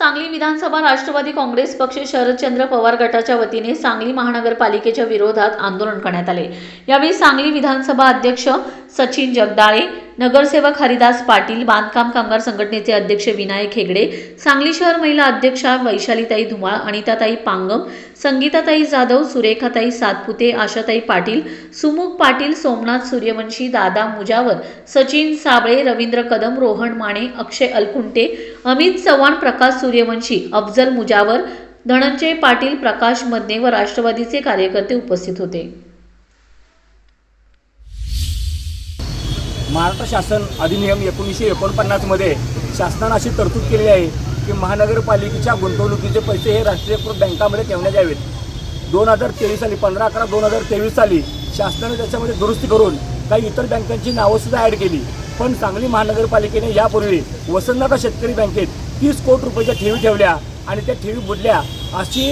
सांगली विधानसभा राष्ट्रवादी काँग्रेस पक्ष शरदचंद्र पवार गटाच्या वतीने सांगली महानगरपालिकेच्या विरोधात आंदोलन करण्यात आले. यावेळी सांगली विधानसभा अध्यक्ष सचिन जगदाळे नगरसेवक हरिदास पाटील बांधकाम कामगार संघटनेचे अध्यक्ष विनायक हेगडे सांगली शहर महिला अध्यक्षा वैशालीताई धुमाळ अनिताताई पांगम संगीताताई जाधव सुरेखाताई सातपुते आशाताई पाटील सुमुख पाटील सोमनाथ सूर्यवंशी दादा मुजावर सचिन साबळे रवींद्र कदम रोहन माने अक्षय अलकुंटे अमित चव्हाण प्रकाश सूर्यवंशी अफजल मुजावर धनंजय पाटील प्रकाश मदने व राष्ट्रवादीचे कार्यकर्ते उपस्थित होते. महाराष्ट्र शासन अधिनियम एकोणीसशे एकोणपन्नासमध्ये शासनानं अशी तरतूद केलेली आहे की महानगरपालिकेच्या गुंतवणुकीचे पैसे हे राष्ट्रीयकृत बँकामध्ये ठेवण्यात यावेत. दोन हजार तेवीस साली पंधरा अकरा दोन हजार तेवीस साली शासनाने त्याच्यामध्ये दुरुस्ती करून काही इतर बँकांची नावंसुद्धा ॲड केली. पण सांगली महानगरपालिकेने यापूर्वी वसंतदादा शेतकरी बँकेत तीस कोटी रुपयाच्या ठेवी ठेवल्या आणि त्या ठेवी बुडल्या अशी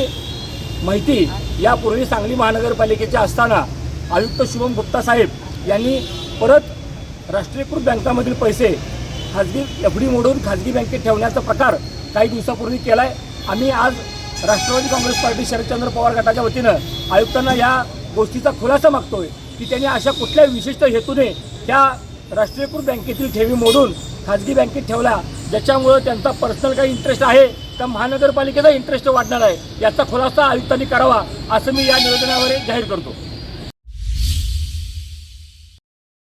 माहिती यापूर्वी सांगली महानगरपालिकेच्या असताना आयुक्त शुभम गुप्ता साहेब यांनी परत राष्ट्रीयकृत बँकामधील पैसे खाजगी एफ डी मोडून खाजगी बँकेत ठेवण्याचा प्रकार काही दिवसापूर्वी केला आहे आम्ही आज राष्ट्रवादी काँग्रेस पार्टी शरदचंद्र पवार गटाच्या वतीनं आयुक्तांना या गोष्टीचा खुलासा मागतोय की त्यांनी अशा कुठल्या विशिष्ट हेतूने त्या राष्ट्रीयकृत बँकेतील ठेवी मोडून खाजगी बँकेत ठेवला ज्याच्यामुळं त्यांचा पर्सनल काही इंटरेस्ट आहे तर महानगरपालिकेचा इंटरेस्ट वाढणार आहे. याचा खुलासा आयुक्तांनी करावा असं मी या निवेदनावर जाहीर करतो.